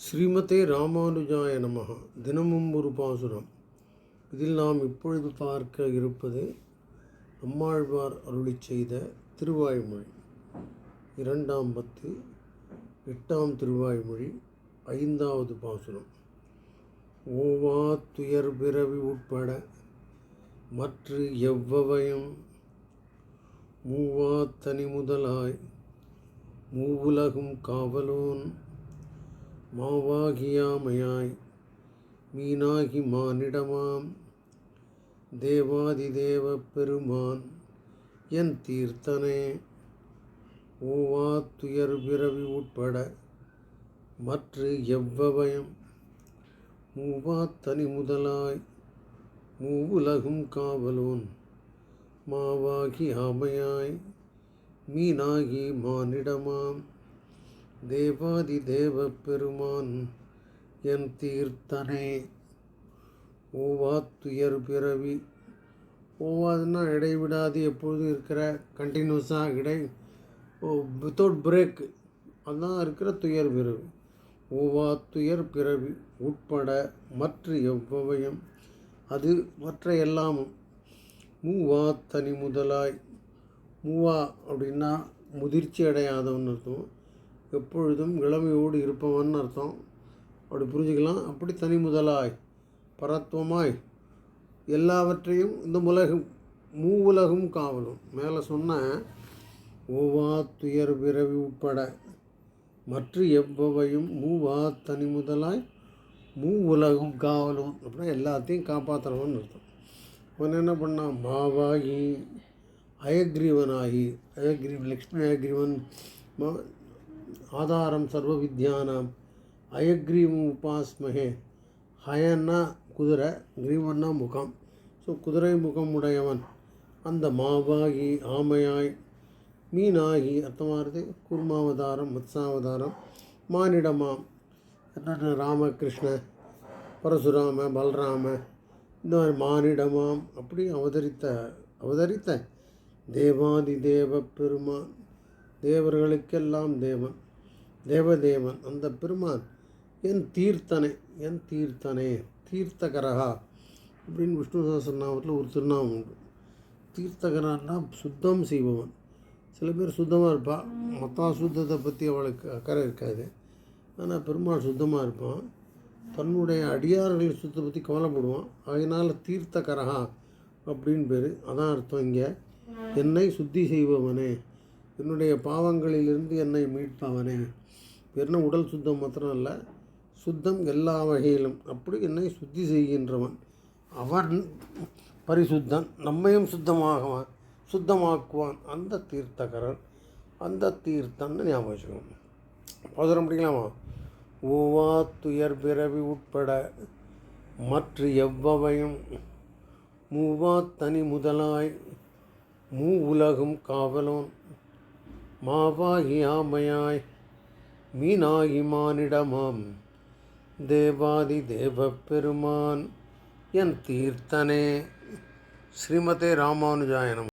ஸ்ரீமதே ராமானுஜாய நமக தினமும் ஒரு பாசுரம். இதில் நாம் இப்பொழுது பார்க்க இருப்பது நம்மாழ்வார் அருளி செய்த திருவாய்மொழி. இரண்டாம் பத்து எட்டாம் திருவாய்மொழி ஐந்தாவது பாசுரம். ஓவா துயர் பிறவி உட்பட மற்ற எவ்வவையும் மூவா தனி முதலாய் மூவுலகும் காவலோன் மாவாகியாமையாய். மீனாகி மானிடமாம். தேவாதிதேவ பெருமான் என் தீர்த்தனே. ஓவா துயர் பிறவி உட்பட மற்ற எவ்வபயம் மூவா தனி முதலாய் மூவுலகும் காவலோன். மாவாகி ஆமையாய் மீனாகி மானிடமாம். தேவாதி தேவ பெருமான் என் தீர்த்தனே ஓவாத்துயர் பிறவி. ஓவாதுன்னா இடைவிடாது எப்பொழுதும் இருக்கிற கண்டினியூஸாக இடை வித்தவுட் பிரேக் அதான் இருக்கிற துயர் பிறவி. ஓவா துயர் பிறவி உட்பட மற்ற எவ்வவையும் அது மற்ற எல்லாமும். மூவா தனி முதலாய் மூவா அப்படின்னா முதிர்ச்சி அடையாதவன் அர்த்தம். எப்பொழுதும் இளமையோடு இருப்பவன் அர்த்தம். அப்படி புரிஞ்சுக்கலாம். அப்படி தனி முதலாய் பரத்துவமாய் எல்லாவற்றையும் இந்த உலகம் மூ உலகம் காவலும். மேலே சொன்ன ஓவா துயர் பிறவி உட்பட மற்ற எவ்வவையும் மூவா தனி முதலாய் மூ உலகம் காவலும். அப்படின்னா எல்லாத்தையும் காப்பாற்றுறவன் அர்த்தம். அவன் என்ன பண்ணான் மாவாகி அயக்ரீவனாகி அயக்ரீவன் லக்ஷ்மி அயக்ரீவன் மா ஆதாரம் சர்வ வித்யானாம் அயக்ரீவம் உபாஸ்மகே. ஹயன்னா குதிரை கிரீவன்னா முகம். ஸோ குதிரை முகம் உடையவன் அந்த மாவாகி ஆமையாய் மீனாகி அர்த்தமாகிறது குர்மாவதாரம் மத்சாவதாரம் மானிடமாம். என்னென்ன? ராமகிருஷ்ண பரசுராம பலராம. இந்த மாதிரி மானிடமாம் அப்படி அவதரித்த அவதரித்த தேவாதி தேவ பெருமான். தேவர்களுக்கெல்லாம் தேவன். தேவதேவன் அந்த பெருமான் என் தீர்த்தனை என் தீர்த்தனே தீர்த்தகரகா அப்படின்னு விஷ்ணு சஹஸ்ரநாமத்தில் ஒரு திருநாமம் உண்டு. தீர்த்தகரான்னா சுத்தம் செய்பவன். சில பேர் சுத்தமாக இருப்பாள் மொத்த சுத்தத்தை பற்றி அவளுக்கு அக்கறை இருக்காது. ஆனால் பெருமாள் சுத்தமாக இருப்பான். தன்னுடைய அடியார்களின் சுத்தத்தை பற்றி கவலைப்படுவான். அதனால் தீர்த்தகரகா அப்படின்னு பேர். அதான் அர்த்தம் இங்கே. என்னை சுத்தி செய்பவனே என்னுடைய பாவங்களிலிருந்து என்னை மீட்பவனே என்ன உடல் சுத்தம் மாத்திரம் அல்ல சுத்தம் எல்லா வகையிலும். அப்படி என்னை சுத்தி செய்கின்றவன். அவன் பரிசுத்தன் நம்மையும் சுத்தமாகவான் சுத்தமாக்குவான். அந்த தீர்த்தகரன் அந்த தீர்த்தன்னு ஞாபகம் வச்சுக்கணும். பாசுரம் படிக்கலாமா? ஓவா துயர் பிறவி உட்பட மற்ற எவ்வவையும் மூவா தனி முதலாய் மூ உலகும் காவலோன் மாவாகி ஆமையாய் மீனாயிமானிடமாம் தேவாதி தேவ பெருமான் என் தீர்த்தனே. ஸ்ரீமதே ராமானுஜாயனம்.